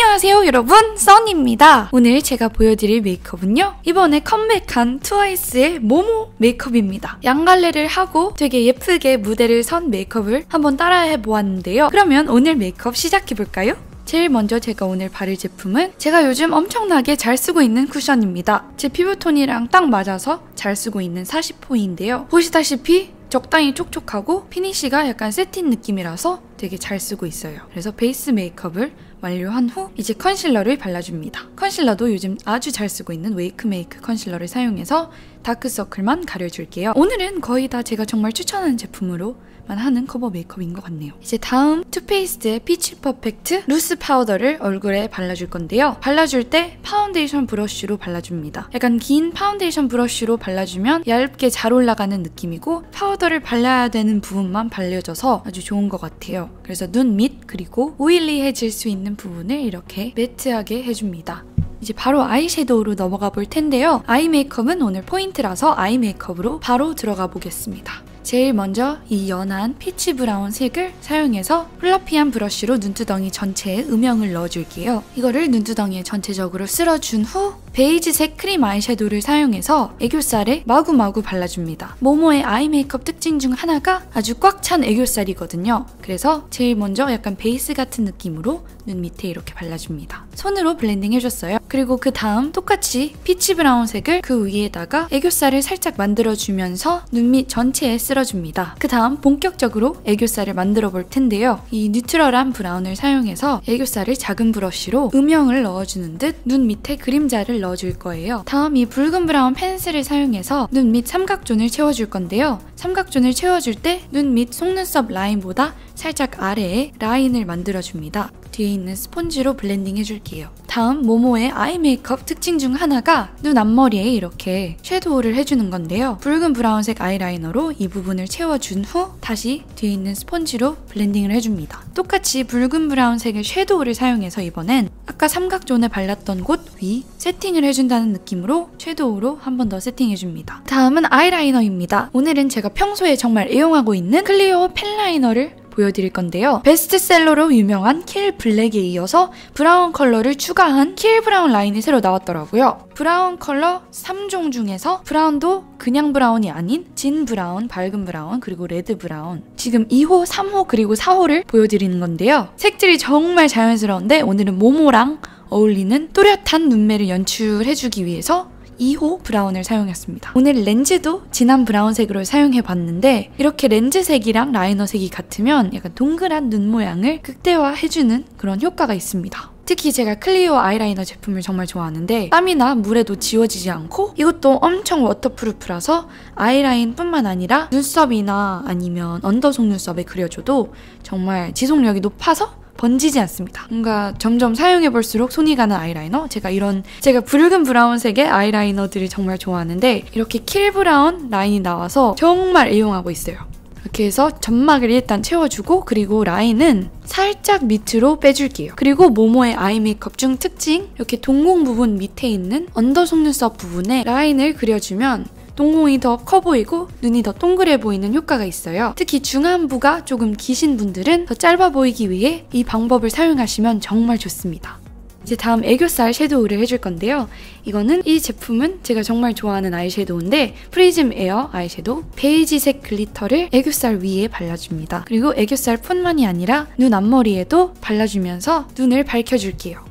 안녕하세요 여러분 써니입니다 오늘 제가 보여드릴 메이크업은요 이번에 컴백한 트와이스의 모모 메이크업입니다 양갈래를 하고 되게 예쁘게 무대를 선 메이크업을 한번 따라해 보았는데요 그러면 오늘 메이크업 시작해볼까요? 제일 먼저 제가 오늘 바를 제품은 제가 요즘 엄청나게 잘 쓰고 있는 쿠션입니다. 제 피부톤이랑 딱 맞아서 잘 쓰고 있는 40호인데요. 보시다시피 적당히 촉촉하고 피니쉬가 약간 세틴 느낌이라서 되게 잘 쓰고 있어요. 그래서 베이스 메이크업을 완료한 후 이제 컨실러를 발라줍니다. 컨실러도 요즘 아주 잘 쓰고 있는 웨이크 메이크 컨실러를 사용해서 다크서클만 가려줄게요. 오늘은 거의 다 제가 정말 추천하는 제품으로 만 하는 커버 메이크업인 것 같네요. 이제 다음 투페이스트의 피치 퍼펙트 루스 파우더를 얼굴에 발라줄 건데요. 발라줄 때 파운데이션 브러쉬로 발라줍니다. 약간 긴 파운데이션 브러쉬로 발라주면 얇게 잘 올라가는 느낌이고 파우더를 발라야 되는 부분만 발려져서 아주 좋은 것 같아요. 그래서 눈 밑 그리고 오일리해질 수 있는 부분을 이렇게 매트하게 해줍니다. 이제 바로 아이섀도우로 넘어가 볼 텐데요. 아이 메이크업은 오늘 포인트라서 아이 메이크업으로 바로 들어가 보겠습니다. 제일 먼저 이 연한 피치 브라운 색을 사용해서 플러피한 브러쉬로 눈두덩이 전체에 음영을 넣어줄게요. 이거를 눈두덩이에 전체적으로 쓸어준 후 베이지색 크림 아이섀도우를 사용해서 애교살에 마구마구 발라줍니다. 모모의 아이 메이크업 특징 중 하나가 아주 꽉 찬 애교살이거든요. 그래서 제일 먼저 약간 베이스 같은 느낌으로 눈 밑에 이렇게 발라줍니다. 손으로 블렌딩 해줬어요. 그리고 그 다음 똑같이 피치 브라운 색을 그 위에다가 애교살을 살짝 만들어주면서 눈 밑 전체에 쓸어줍니다. 그 다음 본격적으로 애교살을 만들어 볼 텐데요. 이 뉴트럴한 브라운을 사용해서 애교살을 작은 브러쉬로 음영을 넣어주는 듯 눈 밑에 그림자를 넣어줄 거예요. 다음 이 붉은 브라운 펜슬을 사용해서 눈 밑 삼각존을 채워줄 건데요. 삼각존을 채워줄 때 눈 밑 속눈썹 라인보다 살짝 아래에 라인을 만들어줍니다. 뒤에 있는 스펀지로 블렌딩 해줄게요. 다음 모모의 아이 메이크업 특징 중 하나가 눈 앞머리에 이렇게 섀도우를 해주는 건데요. 붉은 브라운색 아이라이너로 이 부분을 채워준 후 다시 뒤에 있는 스펀지로 블렌딩을 해줍니다. 똑같이 붉은 브라운색의 섀도우를 사용해서 이번엔 아까 삼각존에 발랐던 곳 위 세팅을 해준다는 느낌으로 섀도우로 한 번 더 세팅해줍니다. 다음은 아이라이너입니다. 오늘은 제가 평소에 정말 애용하고 있는 클리오 펜라이너를 보여드릴 건데요. 베스트셀러로 유명한 킬 블랙에 이어서 브라운 컬러를 추가한 킬 브라운 라인이 새로 나왔더라고요. 브라운 컬러 3종 중에서 브라운도 그냥 브라운이 아닌 진 브라운, 밝은 브라운, 그리고 레드 브라운. 지금 2호, 3호, 그리고 4호를 보여드리는 건데요. 색들이 정말 자연스러운데 오늘은 모모랑 어울리는 또렷한 눈매를 연출해주기 위해서 2호 브라운을 사용했습니다. 오늘 렌즈도 진한 브라운색으로 사용해봤는데 이렇게 렌즈색이랑 라이너색이 같으면 약간 동그란 눈 모양을 극대화해주는 그런 효과가 있습니다. 특히 제가 클리오 아이라이너 제품을 정말 좋아하는데 땀이나 물에도 지워지지 않고 이것도 엄청 워터프루프라서 아이라인 뿐만 아니라 눈썹이나 아니면 언더 속눈썹에 그려줘도 정말 지속력이 높아서 번지지 않습니다. 뭔가 점점 사용해볼수록 손이 가는 아이라이너? 제가 이런, 제가 붉은 브라운색의 아이라이너들을 정말 좋아하는데 이렇게 킬 브라운 라인이 나와서 정말 애용하고 있어요. 이렇게 해서 점막을 일단 채워주고 그리고 라인은 살짝 밑으로 빼줄게요. 그리고 모모의 아이 메이크업 중 특징 이렇게 동공 부분 밑에 있는 언더 속눈썹 부분에 라인을 그려주면 동공이 더 커 보이고 눈이 더 동그래 보이는 효과가 있어요. 특히 중안부가 조금 기신 분들은 더 짧아 보이기 위해 이 방법을 사용하시면 정말 좋습니다. 이제 다음 애교살 섀도우를 해줄 건데요. 이거는 이 제품은 제가 정말 좋아하는 아이섀도우인데 프리즘 에어 아이섀도우 베이지색 글리터를 애교살 위에 발라줍니다. 그리고 애교살 뿐만이 아니라 눈 앞머리에도 발라주면서 눈을 밝혀줄게요.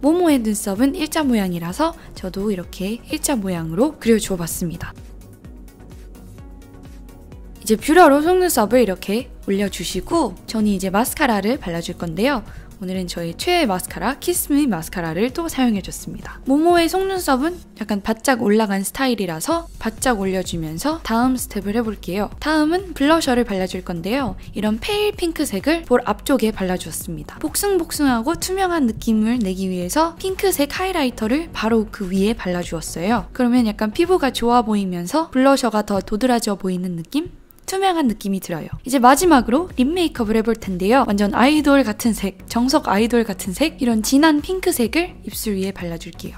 모모의 눈썹은 일자 모양이라서 저도 이렇게 일자 모양으로 그려주어 봤습니다. 이제 뷰러로 속눈썹을 이렇게 올려주시고 저는 이제 마스카라를 발라줄 건데요. 오늘은 저희 최애 마스카라 키스미 마스카라를 또 사용해줬습니다. 모모의 속눈썹은 약간 바짝 올라간 스타일이라서 바짝 올려주면서 다음 스텝을 해볼게요. 다음은 블러셔를 발라줄 건데요. 이런 페일 핑크색을 볼 앞쪽에 발라주었습니다. 복숭복숭하고 투명한 느낌을 내기 위해서 핑크색 하이라이터를 바로 그 위에 발라주었어요. 그러면 약간 피부가 좋아 보이면서 블러셔가 더 도드라져 보이는 느낌? 투명한 느낌이 들어요. 이제 마지막으로 립 메이크업을 해볼 텐데요. 완전 아이돌 같은 색, 정석 아이돌 같은 색, 이런 진한 핑크색을 입술 위에 발라줄게요.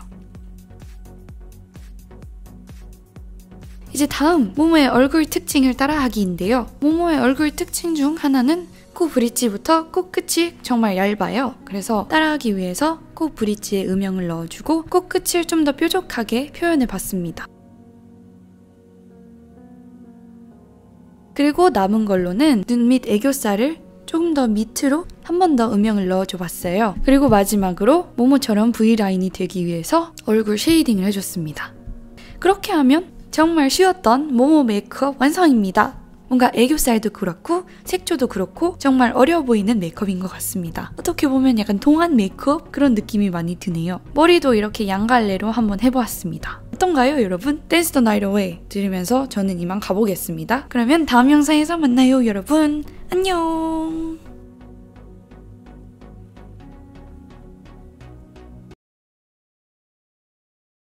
이제 다음 모모의 얼굴 특징을 따라하기인데요. 모모의 얼굴 특징 중 하나는 코 브릿지부터 코끝이 정말 얇아요. 그래서 따라하기 위해서 코 브릿지에 음영을 넣어주고 코끝을 좀 더 뾰족하게 표현해 봤습니다. 그리고 남은 걸로는 눈 밑 애교살을 조금 더 밑으로 한 번 더 음영을 넣어줘 봤어요. 그리고 마지막으로 모모처럼 V라인이 되기 위해서 얼굴 쉐이딩을 해줬습니다. 그렇게 하면 정말 쉬웠던 모모 메이크업 완성입니다. 뭔가 애교살도 그렇고 색조도 그렇고 정말 어려 보이는 메이크업인 것 같습니다. 어떻게 보면 약간 동안 메이크업 그런 느낌이 많이 드네요. 머리도 이렇게 양갈래로 한번 해보았습니다. 어떤가요 여러분? 댄스 더 나이트 어웨이 들으면서 저는 이만 가보겠습니다. 그러면 다음 영상에서 만나요 여러분. 안녕